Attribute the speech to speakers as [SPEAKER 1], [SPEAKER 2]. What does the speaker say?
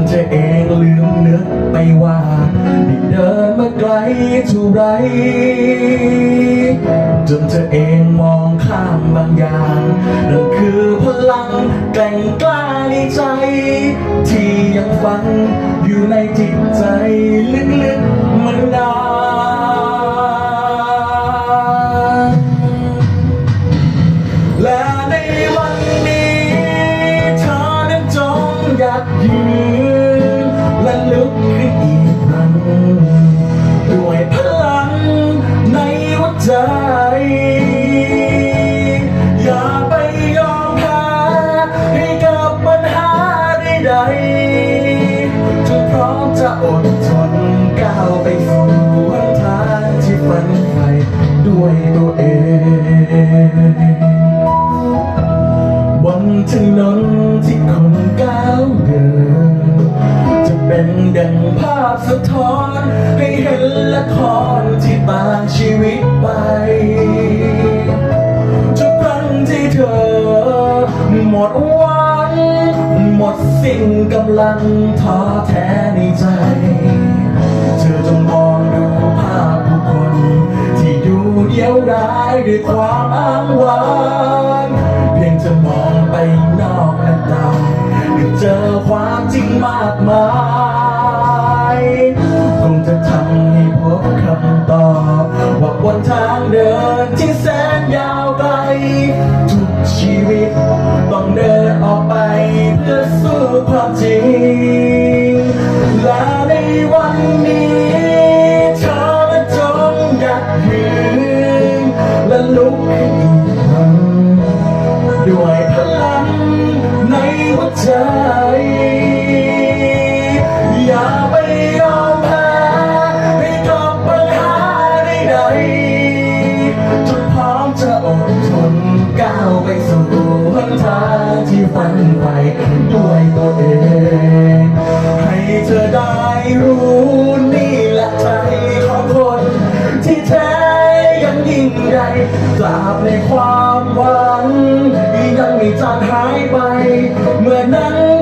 [SPEAKER 1] นเธอเองลืมนึกไปว่าได้เดินมาไกลเท่าไร จนเธอเองมองข้ามบางอย่างนั่นคือพลังแก่งกล้าในใจ ที่ยังฝังอยู่ในจิตใจลึกๆมานานและในวันนี้เธอนั้นจงอยากยื นดังภาพสะท้อน ให้เห็นละครที่ต่างชีวิตไป ทุกครั้งที่เธอ หมดหวังหมดสิ้นกำลังท้อแท้ในใจ เธอจงมองดูภาพผู้คน ที่ดูเดียวดายด้วยความอ้างว้าง ออกไปเพื่อสู้ความจริง และในวันนี้เธอจงอยากยื รู้นี่แหละใจของคน ที่แท้ยังยิ่งใหญ่ตราบในความหวัง ยังไม่จางหายไป เมื่อนั้น